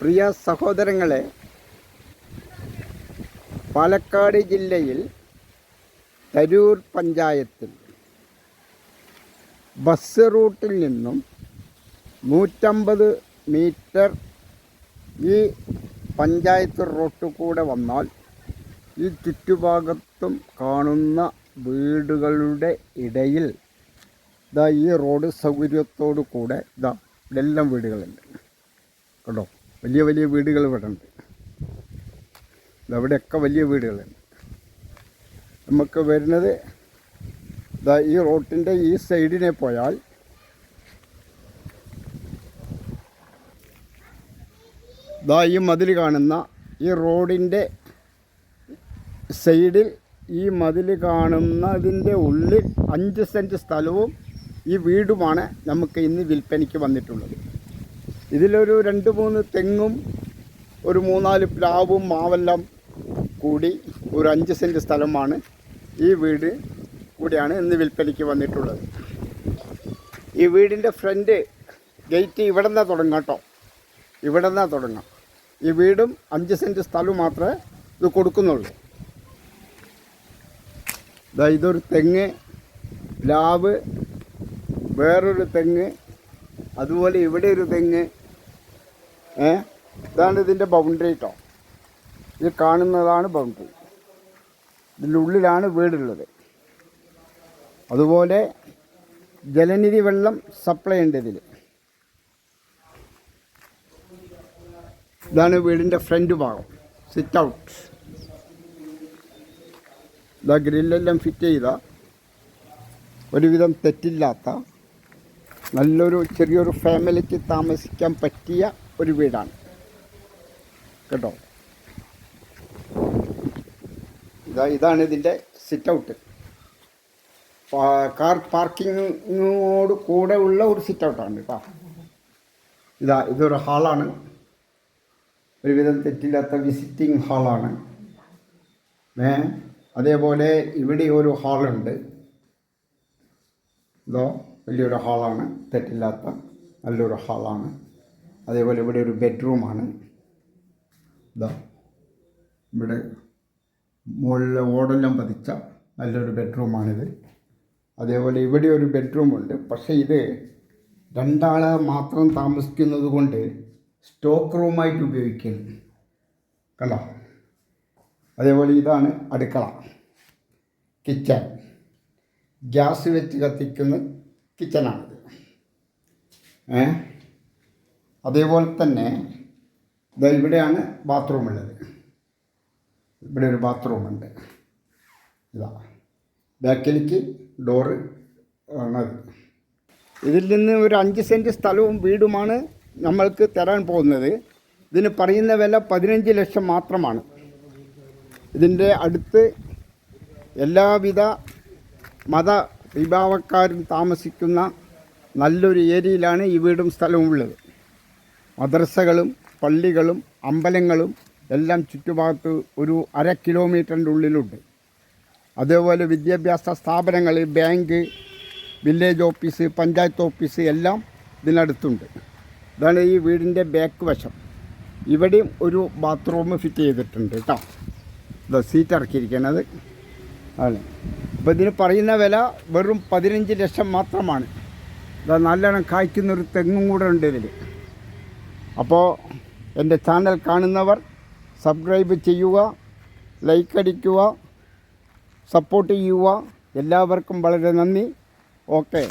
പ്രിയ സഹോദരങ്ങളെ പാലക്കാട് ജില്ലയിൽ തരൂർ പഞ്ചായത്തിൽ ബസ് റൂട്ടിൽ നിന്നും നൂറ്റമ്പത് മീറ്റർ ഈ പഞ്ചായത്ത് റോട്ടിൽ കൂടെ വന്നാൽ ഈ ചുറ്റുഭാഗത്തും കാണുന്ന വീടുകളുടെ ഇടയിൽ ഇതാ ഈ റോഡ് സൗകര്യത്തോടു കൂടെ ഇതാ ഇതെല്ലാം വീടുകളുണ്ട്. കേട്ടോ വലിയ വലിയ വീടുകൾ ഇവിടെ ഉണ്ട് ഇതവിടെയൊക്കെ വലിയ വീടുകളുണ്ട്. നമുക്ക് വരുന്നത് ഇതാ ഈ റോട്ടിന്റെ ഈ സൈഡിനെ പോയാൽ ഇതാ ഈ മതിൽ കാണുന്ന ഈ റോഡിന്റെ സൈഡിൽ ഈ മതിൽ കാണുന്നതിന്റെ ഉള്ളിൽ അഞ്ച് സെന്റ് സ്ഥലവും ഈ വീടുമാണ് നമുക്ക് ഇന്ന് വിൽപ്പനയ്ക്ക് വന്നിട്ടുള്ളത്. ഇതിലൊരു രണ്ട് മൂന്ന് തെങ്ങും ഒരു മൂന്നാൽ പ്ലാവും മാവെല്ലാം കൂടി ഒരു അഞ്ച് സെന്റ് സ്ഥലമാണ് ഈ വീട് കൂടിയാണ് ഇന്ന് വിൽപ്പനയ്ക്ക് വന്നിട്ടുള്ളത്. ഈ വീടിന്റെ ഫ്രണ്ട് ഗേറ്റ് ഇവിടെ നിന്നാണ് തുടങ്ങാം കേട്ടോ. ഇവിടെ നിന്നാണ് തുടങ്ങാം. ഈ വീടും അഞ്ച് സെന്റ് സ്ഥലവും മാത്രമേ ഇത് കൊടുക്കുന്നുള്ളൂ. ഇതാ ഇതൊരു തെങ്ങ് പ്ലാവ് വേറൊരു തെങ്ങ് അതുപോലെ ഇവിടെ ഒരു തെങ്ങ് ഇതാണ് ഇതിന്റെ ബൗണ്ടറി കേട്ടോ ഇത് കാണുന്നതാണ് ബൗണ്ടറി ഇതിന്റെ ഉള്ളിലാണ് വീടുള്ളത്. അതുപോലെ ജലനിധി വെള്ളം സപ്ലൈ ഉണ്ട് ഇതിൽ ഇതാണ് വീടിന്റെ ഫ്രണ്ട് ഭാഗം. സിറ്റ് ഔട്ട് ഇതാ ഗ്രില്ലെല്ലാം ഫിറ്റ് ചെയ്ത. ഒരുവിധം തെറ്റില്ലാത്ത. നല്ലൊരു ചെറിയൊരു ഫാമിലിക്ക് താമസിക്കാൻ പറ്റിയ ഒരു വീടാണ്. കേട്ടോ? ഇതാ ഇതാണ് ഇതിന്റെ സിറ്റ് ഔട്ട് കാർ പാർക്കിങ്ങിനോട് കൂടെ ഉള്ള ഒരു സിറ്റ് ഔട്ടാണ് കേട്ടോ. ഇതാ ഇതൊരു ഹാളാണ്. ഒരുവിധം തെറ്റില്ലാത്ത വിസിറ്റിംഗ് ഹാളാണ്. ഏ അതേപോലെ ഇവിടെ ഒരു ഹാളുണ്ട്. ഇതോ വലിയൊരു ഹാളാണ്. തെറ്റില്ലാത്ത നല്ലൊരു ഹാളാണ്. അതേപോലെ ഇവിടെ ഒരു ബെഡ്റൂമാണ്. ഇതാ ഇവിടെ മുകളിൽ ഓടെല്ലാം പതിച്ച നല്ലൊരു ബെഡ്റൂമാണിത്. അതേപോലെ ഇവിടെ ഒരു ബെഡ്റൂമുണ്ട്. പക്ഷേ ഇത് രണ്ടാളെ മാത്രം താമസിക്കുന്നത് കൊണ്ട് സ്റ്റോക്ക് റൂമായിട്ട് ഉപയോഗിക്കുന്നു. കണ്ടോ? അതേപോലെ ഇതാണ് അടുക്കള. കിച്ചൺ. ഗ്യാസ് വെച്ച് കത്തിക്കുന്ന കിച്ചണാണിത്. ഏ? അതേപോലെ തന്നെ ഇതാ ഇവിടെയാണ് ബാത്റൂം ഉള്ളത്. ഇവിടെ ഒരു ബാത്റൂമുണ്ട് ഇതാ. ബാക്കിലേക്ക് ഡോറ് ആണത് ഇതിൽ നിന്ന് ഒരു അഞ്ച് സെന്റ് സ്ഥലവും വീടുമാണ് നമ്മൾക്ക് തരാൻ പോകുന്നത്. ഇതിന് പറയുന്ന വില പതിനഞ്ച് ലക്ഷം മാത്രമാണ്. ഇതിന്റെ അടുത്ത് എല്ലാവിധ മത വിഭാവക്കാരും താമസിക്കുന്ന നല്ലൊരു ഏരിയയിലാണ് ഈ വീടും സ്ഥലവും ഉള്ളത്. മദ്രസകളും പള്ളികളും അമ്പലങ്ങളും എല്ലാം ചുറ്റുഭാഗത്ത് ഒരു അര കിലോമീറ്ററിന്റെ ഉള്ളിലുണ്ട്. അതേപോലെ വിദ്യാഭ്യാസ സ്ഥാപനങ്ങൾ bank village office panchayat office എല്ലാം ഇതിനടുത്തുണ്ട്. ഇതാണ് ഈ വീടിന്റെ ബാക്ക് വശം. ഇവിടെയും ഒരു ബാത്റൂം ഫിറ്റ് ചെയ്തിട്ടുണ്ട് കേട്ടോ. ഇതാ സീറ്റ് ഇറക്കിയിരിക്കുന്നത് ആണ്. അപ്പോൾ ഇതിന് പറയുന്ന വില വെറും പതിനഞ്ച് ലക്ഷം മാത്രമാണ്. ഇതാ നല്ലോണം കായ്ക്കുന്നൊരു തെങ്ങും കൂടെ ഉണ്ട് ഇതിൽ അപ്പോൾ എന്റെ ചാനൽ കാണുന്നവർ സബ്സ്ക്രൈബ് ചെയ്യുക ലൈക്ക് അടിക്കുക സപ്പോർട്ട് ചെയ്യുക. എല്ലാവർക്കും വളരെ നന്ദി. ഓക്കെ.